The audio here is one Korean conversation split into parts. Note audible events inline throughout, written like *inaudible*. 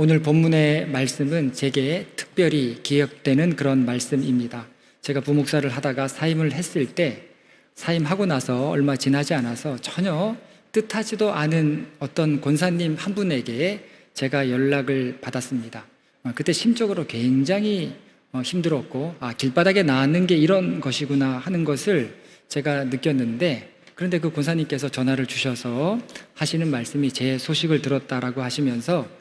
오늘 본문의 말씀은 제게 특별히 기억되는 그런 말씀입니다. 제가 부목사를 하다가 사임을 했을 때 사임하고 나서 얼마 지나지 않아서 전혀 뜻하지도 않은 어떤 권사님 한 분에게 제가 연락을 받았습니다. 어, 그때 심적으로 굉장히 어, 힘들었고 아 길바닥에 나앉는 게 이런 것이구나 하는 것을 제가 느꼈는데 그런데 그 권사님께서 전화를 주셔서 하시는 말씀이 제 소식을 들었다라고 하시면서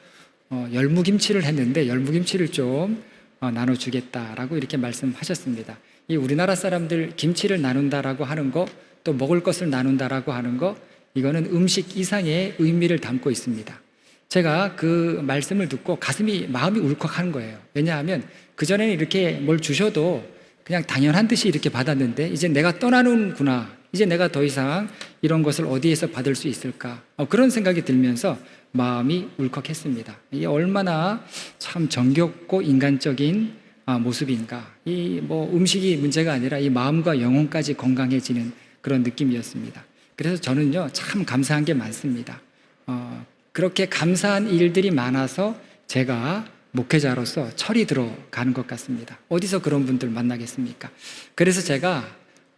어, 열무김치를 했는데 열무김치를 좀 어, 나눠주겠다라고 이렇게 말씀하셨습니다. 이 우리나라 사람들 김치를 나눈다라고 하는 거, 또 먹을 것을 나눈다라고 하는 거, 이거는 음식 이상의 의미를 담고 있습니다. 제가 그 말씀을 듣고 가슴이 마음이 울컥하는 거예요. 왜냐하면 그 전에는 이렇게 뭘 주셔도 그냥 당연한 듯이 이렇게 받았는데 이제 내가 떠나는구나. 이제 내가 더 이상 이런 것을 어디에서 받을 수 있을까? 어, 그런 생각이 들면서 마음이 울컥했습니다. 이게 얼마나 참 정겹고 인간적인 아, 모습인가. 이 뭐 음식이 문제가 아니라 이 마음과 영혼까지 건강해지는 그런 느낌이었습니다. 그래서 저는요 참 감사한 게 많습니다. 어, 그렇게 감사한 일들이 많아서 제가 목회자로서 철이 들어가는 것 같습니다. 어디서 그런 분들 만나겠습니까? 그래서 제가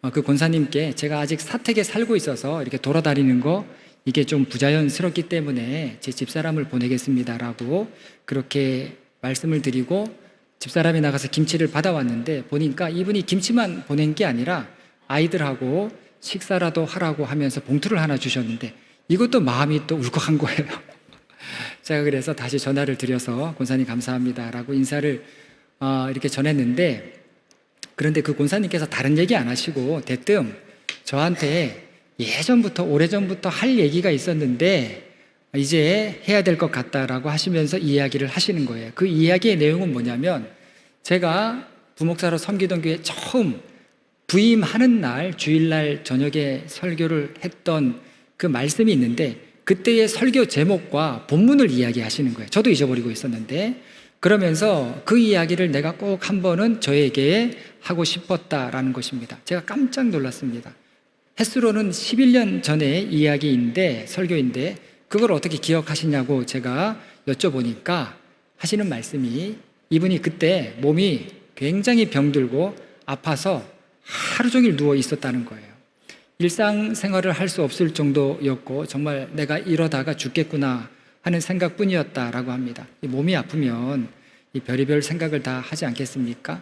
어, 그 권사님께 제가 아직 사택에 살고 있어서 이렇게 돌아다니는 거 이게 좀 부자연스럽기 때문에 제 집사람을 보내겠습니다라고 그렇게 말씀을 드리고 집사람이 나가서 김치를 받아왔는데 보니까 이분이 김치만 보낸 게 아니라 아이들하고 식사라도 하라고 하면서 봉투를 하나 주셨는데 이것도 마음이 또 울컥한 거예요. *laughs* 제가 그래서 다시 전화를 드려서 권사님 감사합니다라고 인사를 어, 이렇게 전했는데 그런데 그 권사님께서 다른 얘기 안 하시고 대뜸 저한테 예전부터 오래전부터 할 얘기가 있었는데 이제 해야 될 것 같다라고 하시면서 이야기를 하시는 거예요. 그 이야기의 내용은 뭐냐면 제가 부목사로 섬기던 교회 처음 부임하는 날 주일날 저녁에 설교를 했던 그 말씀이 있는데 그때의 설교 제목과 본문을 이야기하시는 거예요. 저도 잊어버리고 있었는데 그러면서 그 이야기를 내가 꼭 한 번은 저에게 하고 싶었다라는 것입니다. 제가 깜짝 놀랐습니다. 햇수로는 11년 전의 이야기인데 설교인데 그걸 어떻게 기억하시냐고 제가 여쭤보니까 하시는 말씀이 이분이 그때 몸이 굉장히 병들고 아파서 하루 종일 누워 있었다는 거예요. 일상생활을 할 수 없을 정도였고 정말 내가 이러다가 죽겠구나 하는 생각뿐이었다라고 합니다. 이 몸이 아프면 이 별의별 생각을 다 하지 않겠습니까?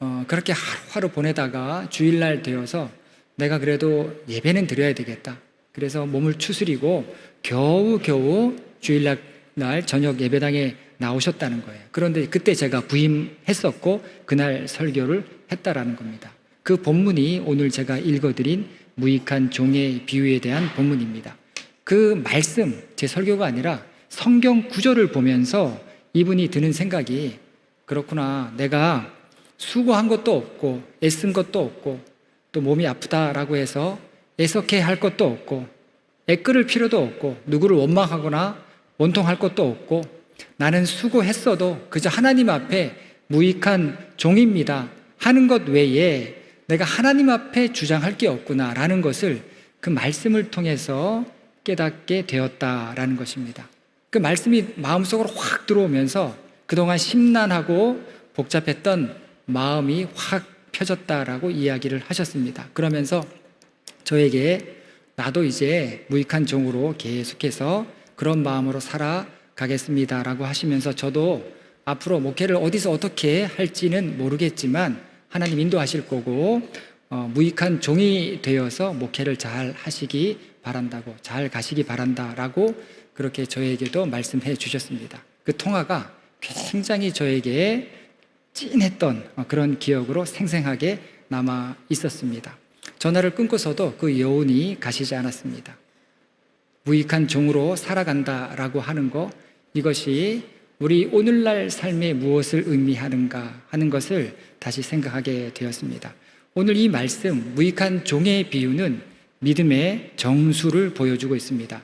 어, 그렇게 하루하루 보내다가 주일날 되어서 내가 그래도 예배는 드려야 되겠다. 그래서 몸을 추스리고 겨우 겨우 주일날 날 저녁 예배당에 나오셨다는 거예요. 그런데 그때 제가 부임했었고 그날 설교를 했다라는 겁니다. 그 본문이 오늘 제가 읽어드린 무익한 종의 비유에 대한 본문입니다. 그 말씀, 제 설교가 아니라 성경 구절을 보면서 이분이 드는 생각이 그렇구나. 내가 수고한 것도 없고 애쓴 것도 없고 또 몸이 아프다라고 해서 애석해 할 것도 없고 애끓을 필요도 없고 누구를 원망하거나 원통할 것도 없고 나는 수고했어도 그저 하나님 앞에 무익한 종입니다 하는 것 외에 내가 하나님 앞에 주장할 게 없구나라는 것을 그 말씀을 통해서 깨닫게 되었다라는 것입니다. 그 말씀이 마음속으로 확 들어오면서 그동안 심란하고 복잡했던 마음이 확 펴졌다라고 이야기를 하셨습니다. 그러면서 저에게 나도 이제 무익한 종으로 계속해서 그런 마음으로 살아가겠습니다라고 하시면서 저도 앞으로 목회를 어디서 어떻게 할지는 모르겠지만 하나님 인도하실 거고 어, 무익한 종이 되어서 목회를 잘 하시기 바란다고 잘 가시기 바란다라고 그렇게 저에게도 말씀해 주셨습니다. 그 통화가 굉장히 저에게 찐했던 그런 기억으로 생생하게 남아 있었습니다. 전화를 끊고서도 그 여운이 가시지 않았습니다. 무익한 종으로 살아간다라고 하는 것, 이것이 우리 오늘날 삶에 무엇을 의미하는가 하는 것을 다시 생각하게 되었습니다. 오늘 이 말씀, 무익한 종의 비유는 믿음의 정수를 보여주고 있습니다.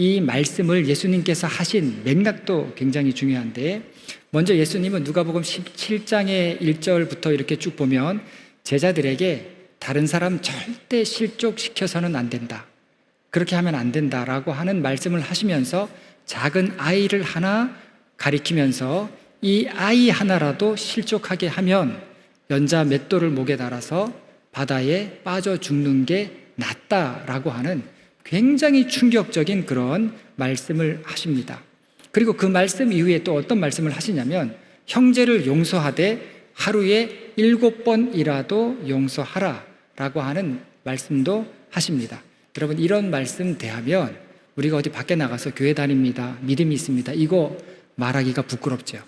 이 말씀을 예수님께서 하신 맥락도 굉장히 중요한데, 먼저 예수님은 누가복음 17장의 1절부터 이렇게 쭉 보면 제자들에게 다른 사람 절대 실족시켜서는 안 된다. 그렇게 하면 안 된다라고 하는 말씀을 하시면서 작은 아이를 하나 가리키면서 이 아이 하나라도 실족하게 하면 연자 맷돌을 목에 달아서 바다에 빠져 죽는 게 낫다라고 하는 굉장히 충격적인 그런 말씀을 하십니다. 그리고 그 말씀 이후에 또 어떤 말씀을 하시냐면 형제를 용서하되 하루에 일곱 번이라도 용서하라 라고 하는 말씀도 하십니다. 여러분 이런 말씀 대하면 우리가 어디 밖에 나가서 교회 다닙니다. 믿음이 있습니다. 이거 말하기가 부끄럽죠.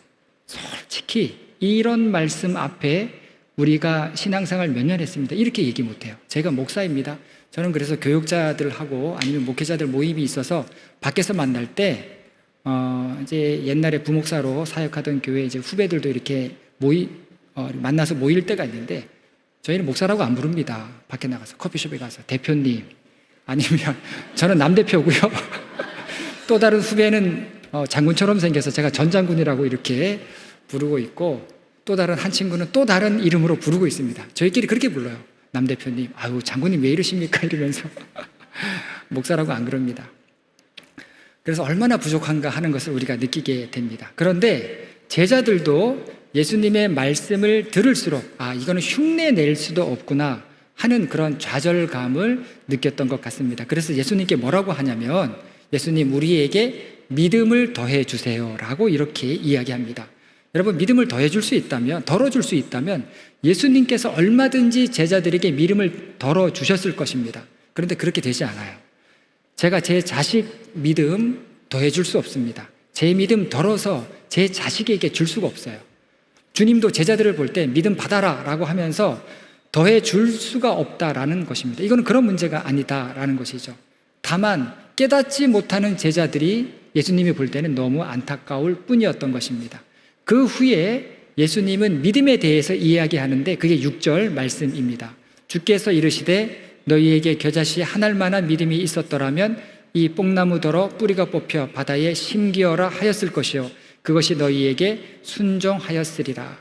솔직히 이런 말씀 앞에 우리가 신앙생활 몇 년 했습니다. 이렇게 얘기 못해요. 제가 목사입니다. 저는 그래서 교육자들하고 아니면 목회자들 모임이 있어서 밖에서 만날 때, 어, 이제 옛날에 부목사로 사역하던 교회 이제 후배들도 이렇게 모이, 어, 만나서 모일 때가 있는데 저희는 목사라고 안 부릅니다. 밖에 나가서 커피숍에 가서 대표님 아니면 *laughs* 저는 남대표고요. *laughs* 또 다른 후배는 어, 장군처럼 생겨서 제가 전장군이라고 이렇게 부르고 있고 또 다른 한 친구는 또 다른 이름으로 부르고 있습니다. 저희끼리 그렇게 불러요. 남 대표님, 아유 장군님 왜 이러십니까? *laughs* 이러면서 *laughs* 목사라고 안 그럽니다. 그래서 얼마나 부족한가 하는 것을 우리가 느끼게 됩니다. 그런데 제자들도 예수님의 말씀을 들을수록 아 이거는 흉내 낼 수도 없구나 하는 그런 좌절감을 느꼈던 것 같습니다. 그래서 예수님께 뭐라고 하냐면 예수님 우리에게 믿음을 더해 주세요 라고 이렇게 이야기합니다. 여러분 믿음을 더해 줄 수 있다면 덜어 줄 수 있다면 예수님께서 얼마든지 제자들에게 믿음을 덜어 주셨을 것입니다. 그런데 그렇게 되지 않아요. 제가 제 자식 믿음 더해 줄 수 없습니다. 제 믿음 덜어서 제 자식에게 줄 수가 없어요. 주님도 제자들을 볼 때 믿음 받아라 라고 하면서 더해 줄 수가 없다라는 것입니다. 이거는 그런 문제가 아니다라는 것이죠. 다만 깨닫지 못하는 제자들이 예수님이 볼 때는 너무 안타까울 뿐이었던 것입니다. 그 후에 예수님은 믿음에 대해서 이야기하는데 그게 6절 말씀입니다. 주께서 이르시되 너희에게 겨자씨 한 알만한 믿음이 있었더라면 이 뽕나무더러 뿌리가 뽑혀 바다에 심기어라 하였을 것이요 그것이 너희에게 순종하였으리라.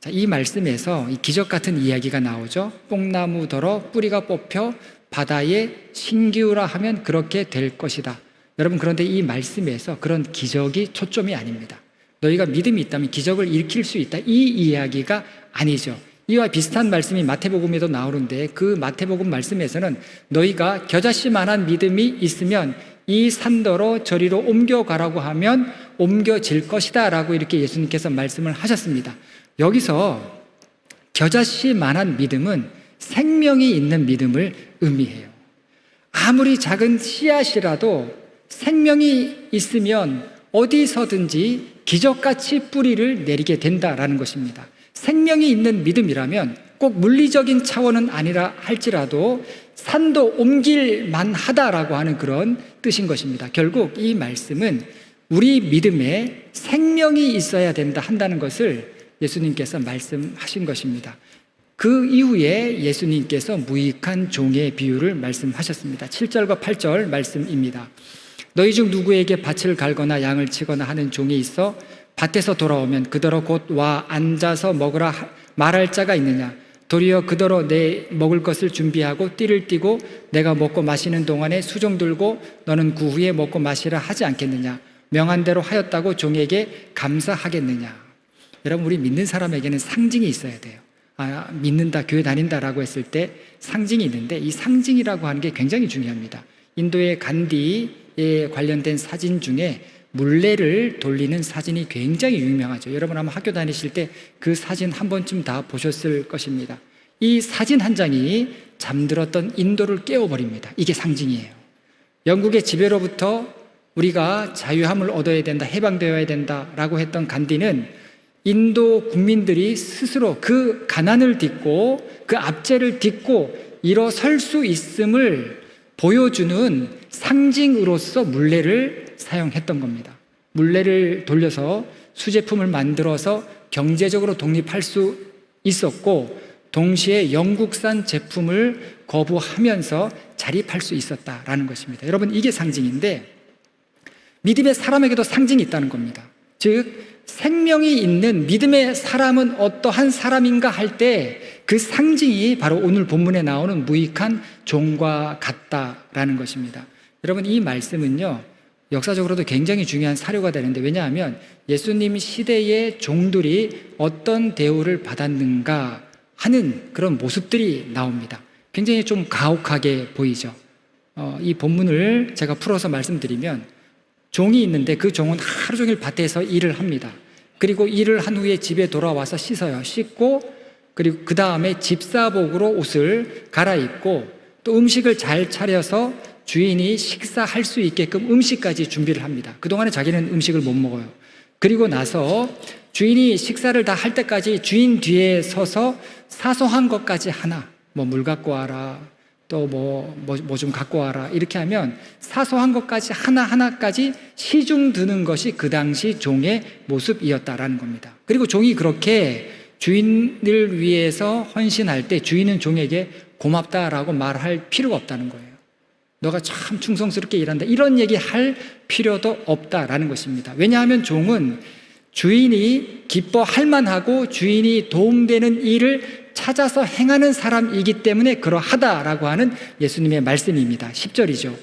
자, 이 말씀에서 이 기적 같은 이야기가 나오죠. 뽕나무더러 뿌리가 뽑혀 바다에 심기우라 하면 그렇게 될 것이다. 여러분 그런데 이 말씀에서 그런 기적이 초점이 아닙니다. 너희가 믿음이 있다면 기적을 일으킬 수 있다. 이 이야기가 아니죠. 이와 비슷한 말씀이 마태복음에도 나오는데 그 마태복음 말씀에서는 너희가 겨자씨만한 믿음이 있으면 이 산더러 저리로 옮겨가라고 하면 옮겨질 것이다 라고 이렇게 예수님께서 말씀을 하셨습니다. 여기서 겨자씨만한 믿음은 생명이 있는 믿음을 의미해요. 아무리 작은 씨앗이라도 생명이 있으면 어디서든지 기적같이 뿌리를 내리게 된다라는 것입니다. 생명이 있는 믿음이라면 꼭 물리적인 차원은 아니라 할지라도 산도 옮길 만 하다라고 하는 그런 뜻인 것입니다. 결국 이 말씀은 우리 믿음에 생명이 있어야 된다 한다는 것을 예수님께서 말씀하신 것입니다. 그 이후에 예수님께서 무익한 종의 비유를 말씀하셨습니다. 7절과 8절 말씀입니다. 너희 중 누구에게 밭을 갈거나 양을 치거나 하는 종이 있어? 밭에서 돌아오면 그더러 곧 와 앉아서 먹으라 말할 자가 있느냐? 도리어 그더러 내 먹을 것을 준비하고 띠를 띠고 내가 먹고 마시는 동안에 수종 들고 너는 그 후에 먹고 마시라 하지 않겠느냐? 명한 대로 하였다고 종에게 감사하겠느냐? 여러분 우리 믿는 사람에게는 상징이 있어야 돼요. 아 믿는다 교회 다닌다라고 했을 때 상징이 있는데 이 상징이라고 하는 게 굉장히 중요합니다. 인도의 간디 에 관련된 사진 중에 물레를 돌리는 사진이 굉장히 유명하죠. 여러분 아마 학교 다니실 때 그 사진 한 번쯤 다 보셨을 것입니다. 이 사진 한 장이 잠들었던 인도를 깨워버립니다. 이게 상징이에요. 영국의 지배로부터 우리가 자유함을 얻어야 된다, 해방되어야 된다라고 했던 간디는 인도 국민들이 스스로 그 가난을 딛고 그 압제를 딛고 일어설 수 있음을 보여주는 상징으로서 물레를 사용했던 겁니다. 물레를 돌려서 수제품을 만들어서 경제적으로 독립할 수 있었고 동시에 영국산 제품을 거부하면서 자립할 수 있었다라는 것입니다. 여러분 이게 상징인데 믿음의 사람에게도 상징이 있다는 겁니다. 즉 생명이 있는 믿음의 사람은 어떠한 사람인가 할 때 그 상징이 바로 오늘 본문에 나오는 무익한 종과 같다라는 것입니다. 여러분 이 말씀은요 역사적으로도 굉장히 중요한 사료가 되는데 왜냐하면 예수님 시대의 종들이 어떤 대우를 받았는가 하는 그런 모습들이 나옵니다. 굉장히 좀 가혹하게 보이죠. 어, 이 본문을 제가 풀어서 말씀드리면 종이 있는데 그 종은 하루 종일 밭에서 일을 합니다. 그리고 일을 한 후에 집에 돌아와서 씻어요. 씻고 그리고 그 다음에 집사복으로 옷을 갈아입고 또 음식을 잘 차려서 주인이 식사할 수 있게끔 음식까지 준비를 합니다. 그동안에 자기는 음식을 못 먹어요. 그리고 나서 주인이 식사를 다 할 때까지 주인 뒤에 서서 사소한 것까지 하나, 뭐 물 갖고 와라, 또 뭐, 뭐, 뭐 좀 갖고 와라. 이렇게 하면 사소한 것까지 하나하나까지 시중 드는 것이 그 당시 종의 모습이었다라는 겁니다. 그리고 종이 그렇게 주인을 위해서 헌신할 때 주인은 종에게 고맙다라고 말할 필요가 없다는 거예요. 너가 참 충성스럽게 일한다. 이런 얘기 할 필요도 없다라는 것입니다. 왜냐하면 종은 주인이 기뻐할 만하고 주인이 도움되는 일을 찾아서 행하는 사람이기 때문에 그러하다라고 하는 예수님의 말씀입니다. 10절이죠.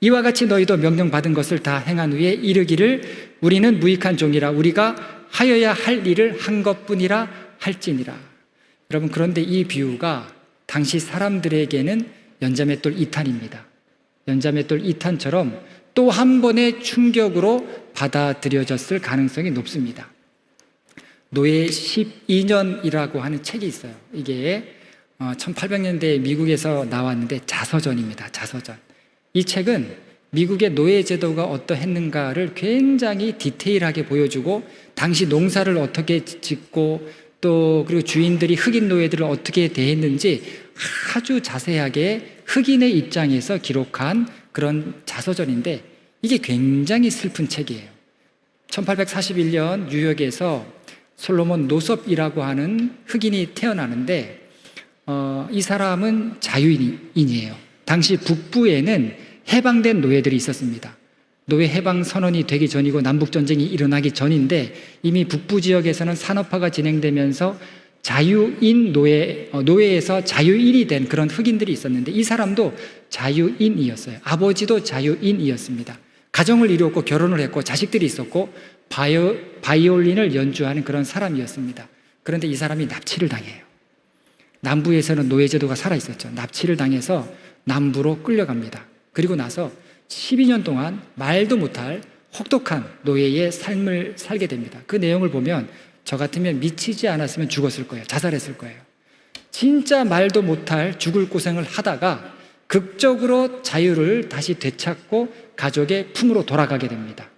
이와 같이 너희도 명령받은 것을 다 행한 후에 이르기를 우리는 무익한 종이라 우리가 하여야 할 일을 한 것뿐이라 할지니라. 여러분 그런데 이 비유가 당시 사람들에게는 연자맷돌 2탄입니다. 연자맷돌 2탄처럼 또 한 번의 충격으로 받아들여졌을 가능성이 높습니다. 노예 12년이라고 하는 책이 있어요. 이게 1800년대 미국에서 나왔는데 자서전입니다. 자서전. 이 책은 미국의 노예 제도가 어떠했는가를 굉장히 디테일하게 보여주고 당시 농사를 어떻게 짓고 또 그리고 주인들이 흑인 노예들을 어떻게 대했는지 아주 자세하게 흑인의 입장에서 기록한 그런 자서전인데 이게 굉장히 슬픈 책이에요. 1841년 뉴욕에서 솔로몬 노섭이라고 하는 흑인이 태어나는데 어, 이 사람은 자유인이에요. 당시 북부에는 해방된 노예들이 있었습니다. 노예 해방 선언이 되기 전이고 남북 전쟁이 일어나기 전인데 이미 북부 지역에서는 산업화가 진행되면서 자유인 노예 어, 노예에서 자유인이 된 그런 흑인들이 있었는데 이 사람도 자유인이었어요. 아버지도 자유인이었습니다. 가정을 이루었고 결혼을 했고 자식들이 있었고 바이오, 바이올린을 연주하는 그런 사람이었습니다. 그런데 이 사람이 납치를 당해요. 남부에서는 노예제도가 살아 있었죠. 납치를 당해서 남부로 끌려갑니다. 그리고 나서 12년 동안 말도 못할 혹독한 노예의 삶을 살게 됩니다. 그 내용을 보면 저 같으면 미치지 않았으면 죽었을 거예요. 자살했을 거예요. 진짜 말도 못할 죽을 고생을 하다가 극적으로 자유를 다시 되찾고 가족의 품으로 돌아가게 됩니다.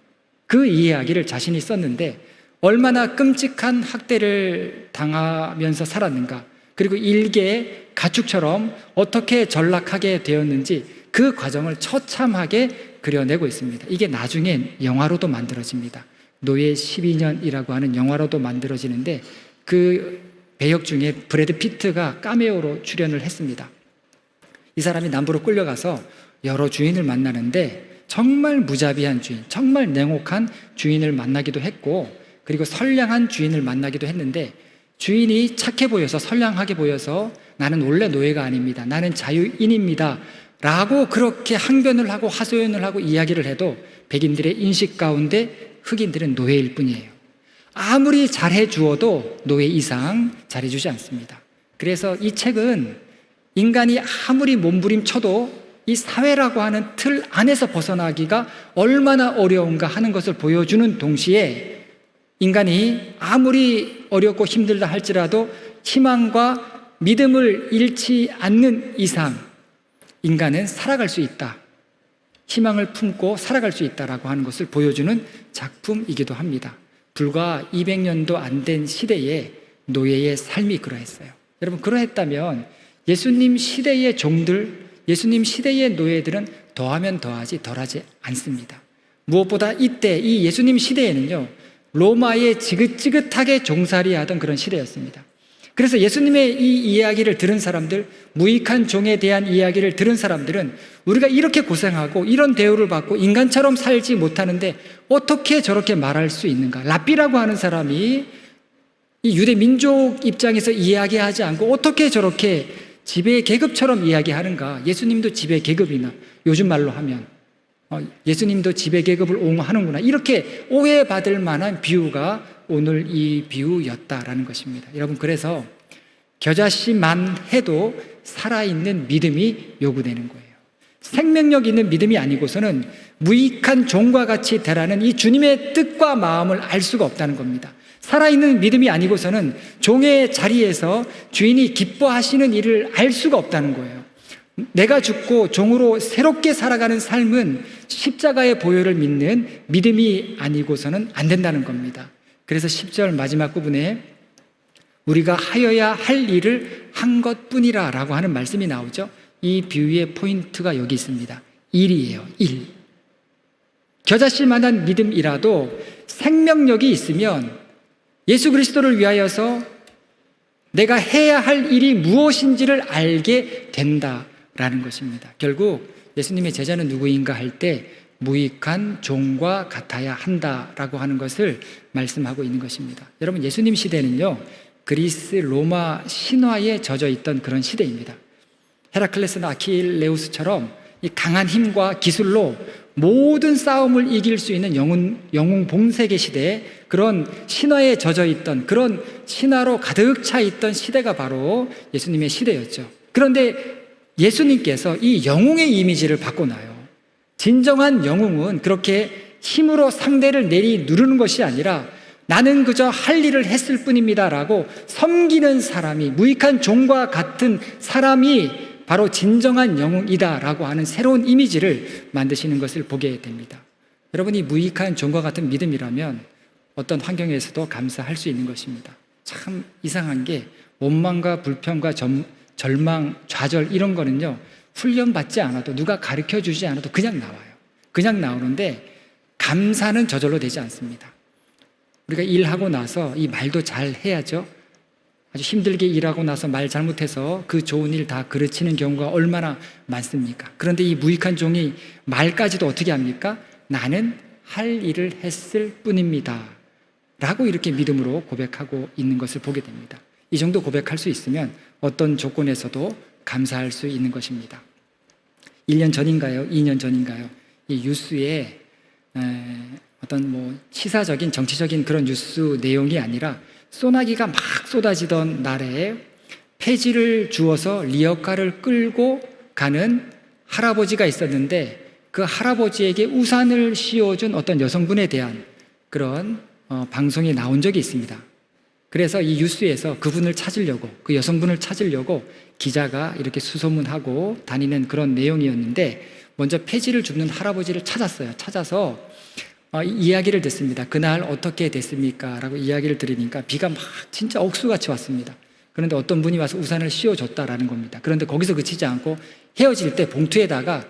그 이야기를 자신이 썼는데 얼마나 끔찍한 학대를 당하면서 살았는가. 그리고 일개 가축처럼 어떻게 전락하게 되었는지 그 과정을 처참하게 그려내고 있습니다. 이게 나중엔 영화로도 만들어집니다. 노예 12년이라고 하는 영화로도 만들어지는데 그 배역 중에 브래드 피트가 까메오로 출연을 했습니다. 이 사람이 남부로 끌려가서 여러 주인을 만나는데 정말 무자비한 주인, 정말 냉혹한 주인을 만나기도 했고 그리고 선량한 주인을 만나기도 했는데 주인이 착해 보여서 선량하게 보여서 나는 원래 노예가 아닙니다. 나는 자유인입니다. 라고 그렇게 항변을 하고 하소연을 하고 이야기를 해도 백인들의 인식 가운데 흑인들은 노예일 뿐이에요. 아무리 잘해 주어도 노예 이상 잘해 주지 않습니다. 그래서 이 책은 인간이 아무리 몸부림쳐도 이 사회라고 하는 틀 안에서 벗어나기가 얼마나 어려운가 하는 것을 보여주는 동시에 인간이 아무리 어렵고 힘들다 할지라도 희망과 믿음을 잃지 않는 이상 인간은 살아갈 수 있다. 희망을 품고 살아갈 수 있다라고 하는 것을 보여주는 작품이기도 합니다. 불과 200년도 안 된 시대에 노예의 삶이 그러했어요. 여러분, 그러했다면 예수님 시대의 종들, 예수님 시대의 노예들은 더하면 더하지 덜하지 않습니다. 무엇보다 이때 이 예수님 시대에는요, 로마에 지긋지긋하게 종살이 하던 그런 시대였습니다. 그래서 예수님의 이 이야기를 들은 사람들, 무익한 종에 대한 이야기를 들은 사람들은 우리가 이렇게 고생하고 이런 대우를 받고 인간처럼 살지 못하는데 어떻게 저렇게 말할 수 있는가? 랍비라고 하는 사람이 이 유대 민족 입장에서 이야기하지 않고 어떻게 저렇게 지배 계급처럼 이야기하는가? 예수님도 지배 계급이나 요즘 말로 하면 어, 예수님도 지배 계급을 옹호하는구나. 이렇게 오해받을 만한 비유가 오늘 이 비유였다라는 것입니다. 여러분, 그래서 겨자씨만 해도 살아있는 믿음이 요구되는 거예요. 생명력 있는 믿음이 아니고서는 무익한 종과 같이 되라는 이 주님의 뜻과 마음을 알 수가 없다는 겁니다. 살아있는 믿음이 아니고서는 종의 자리에서 주인이 기뻐하시는 일을 알 수가 없다는 거예요. 내가 죽고 종으로 새롭게 살아가는 삶은 십자가의 보혈을 믿는 믿음이 아니고서는 안 된다는 겁니다. 그래서 10절 마지막 부분에 우리가 하여야 할 일을 한 것뿐이라 라고 하는 말씀이 나오죠. 이 비유의 포인트가 여기 있습니다. 일이에요. 일. 겨자씨 만한 믿음이라도 생명력이 있으면 예수 그리스도를 위하여서 내가 해야 할 일이 무엇인지를 알게 된다라는 것입니다. 결국 예수님의 제자는 누구인가 할 때 무익한 종과 같아야 한다라고 하는 것을 말씀하고 있는 것입니다. 여러분 예수님 시대는요 그리스 로마 신화에 젖어 있던 그런 시대입니다. 헤라클레스나 아킬레우스처럼 이 강한 힘과 기술로 모든 싸움을 이길 수 있는 영웅, 영웅 봉쇄계 시대에 그런 신화에 젖어 있던 그런 신화로 가득 차 있던 시대가 바로 예수님의 시대였죠. 그런데 예수님께서 이 영웅의 이미지를 바꿔놔요. 진정한 영웅은 그렇게 힘으로 상대를 내리 누르는 것이 아니라 나는 그저 할 일을 했을 뿐입니다 라고 섬기는 사람이 무익한 종과 같은 사람이 바로 진정한 영웅이다 라고 하는 새로운 이미지를 만드시는 것을 보게 됩니다. 여러분이 무익한 종과 같은 믿음이라면 어떤 환경에서도 감사할 수 있는 것입니다. 참 이상한 게 원망과 불평과 점, 절망, 좌절 이런 거는요. 훈련받지 않아도 누가 가르쳐 주지 않아도 그냥 나와요. 그냥 나오는데 감사는 저절로 되지 않습니다. 우리가 일하고 나서 이 말도 잘 해야죠. 아주 힘들게 일하고 나서 말 잘못해서 그 좋은 일 다 그르치는 경우가 얼마나 많습니까? 그런데 이 무익한 종이 말까지도 어떻게 합니까? 나는 할 일을 했을 뿐입니다. 라고 이렇게 믿음으로 고백하고 있는 것을 보게 됩니다. 이 정도 고백할 수 있으면 어떤 조건에서도 감사할 수 있는 것입니다. 1년 전인가요? 2년 전인가요? 이 뉴스에 어떤 뭐 시사적인 정치적인 그런 뉴스 내용이 아니라 소나기가 막 쏟아지던 날에 폐지를 주어서 리어카를 끌고 가는 할아버지가 있었는데 그 할아버지에게 우산을 씌워준 어떤 여성분에 대한 그런 어, 방송이 나온 적이 있습니다. 그래서 이 뉴스에서 그분을 찾으려고 그 여성분을 찾으려고 기자가 이렇게 수소문하고 다니는 그런 내용이었는데 먼저 폐지를 줍는 할아버지를 찾았어요. 찾아서 어, 이야기를 듣습니다. 그날 어떻게 됐습니까? 라고 이야기를 들으니까 비가 막 진짜 억수같이 왔습니다. 그런데 어떤 분이 와서 우산을 씌워줬다라는 겁니다. 그런데 거기서 그치지 않고 헤어질 때 봉투에다가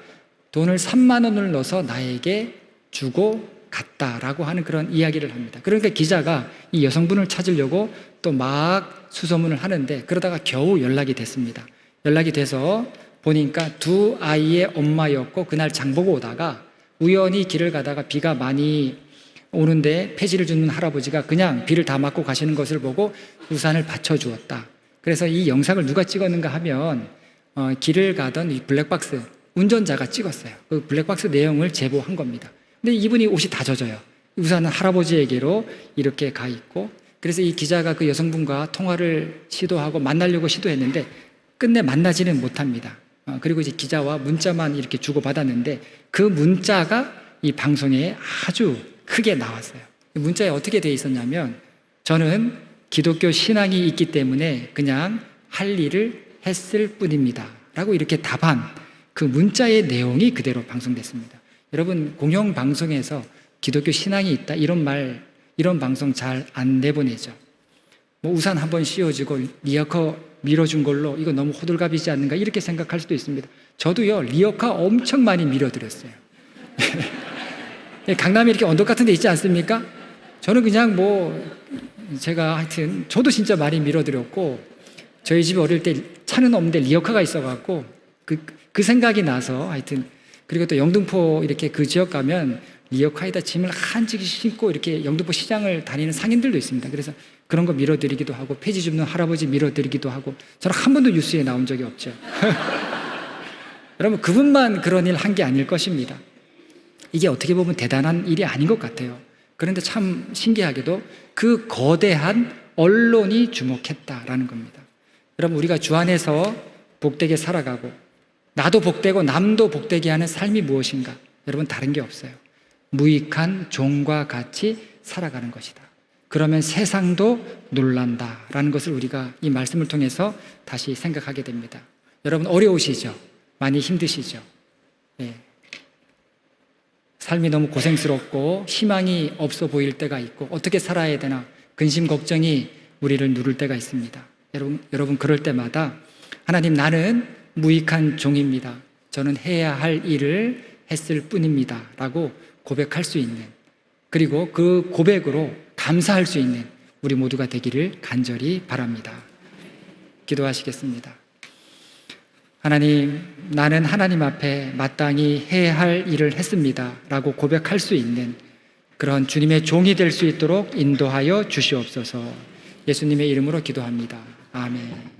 돈을 3만 원을 넣어서 나에게 주고 갔다라고 하는 그런 이야기를 합니다. 그러니까 기자가 이 여성분을 찾으려고 또 막 수소문을 하는데 그러다가 겨우 연락이 됐습니다. 연락이 돼서 보니까 두 아이의 엄마였고 그날 장 보고 오다가 우연히 길을 가다가 비가 많이 오는데 폐지를 주는 할아버지가 그냥 비를 다 맞고 가시는 것을 보고 우산을 받쳐 주었다. 그래서 이 영상을 누가 찍었는가 하면 어, 길을 가던 이 블랙박스 운전자가 찍었어요. 그 블랙박스 내용을 제보한 겁니다. 근데 이분이 옷이 다 젖어요. 우산은 할아버지에게로 이렇게 가 있고 그래서 이 기자가 그 여성분과 통화를 시도하고 만나려고 시도했는데 끝내 만나지는 못합니다. 어, 그리고 이제 기자와 문자만 이렇게 주고받았는데 그 문자가 이 방송에 아주 크게 나왔어요. 문자에 어떻게 돼 있었냐면 저는 기독교 신앙이 있기 때문에 그냥 할 일을 했을 뿐입니다. 라고 이렇게 답한 그 문자의 내용이 그대로 방송됐습니다. 여러분, 공영 방송에서 기독교 신앙이 있다 이런 말, 이런 방송 잘 안 내보내죠. 뭐 우산 한 번 씌워주고 리어커 밀어준 걸로 이거 너무 호들갑이지 않는가 이렇게 생각할 수도 있습니다. 저도요 리어카 엄청 많이 밀어드렸어요. *laughs* 강남에 이렇게 언덕 같은 데 있지 않습니까? 저는 그냥 뭐 제가 하여튼 저도 진짜 많이 밀어드렸고 저희 집에 어릴 때 차는 없는데 리어카가 있어갖고 그, 그 생각이 나서 하여튼 그리고 또 영등포 이렇게 그 지역 가면 리어카에다 짐을 한 찌기 싣고 이렇게 영등포 시장을 다니는 상인들도 있습니다. 그래서 그런 거 밀어드리기도 하고 폐지 줍는 할아버지 밀어드리기도 하고 저는 한 번도 뉴스에 나온 적이 없죠. *laughs* 여러분 그분만 그런 일 한 게 아닐 것입니다. 이게 어떻게 보면 대단한 일이 아닌 것 같아요. 그런데 참 신기하게도 그 거대한 언론이 주목했다라는 겁니다. 여러분, 우리가 주 안에서 복되게 살아가고 나도 복되고 남도 복되게 하는 삶이 무엇인가? 여러분, 다른 게 없어요. 무익한 종과 같이 살아가는 것이다. 그러면 세상도 놀란다라는 것을 우리가 이 말씀을 통해서 다시 생각하게 됩니다. 여러분 어려우시죠? 많이 힘드시죠? 예. 삶이 너무 고생스럽고 희망이 없어 보일 때가 있고 어떻게 살아야 되나 근심 걱정이 우리를 누를 때가 있습니다. 여러분 여러분 그럴 때마다 하나님 나는 무익한 종입니다. 저는 해야 할 일을 했을 뿐입니다 라고 고백할 수 있는 그리고 그 고백으로 감사할 수 있는 우리 모두가 되기를 간절히 바랍니다. 기도하시겠습니다. 하나님, 나는 하나님 앞에 마땅히 해야 할 일을 했습니다. 라고 고백할 수 있는 그런 주님의 종이 될 수 있도록 인도하여 주시옵소서 예수님의 이름으로 기도합니다. 아멘.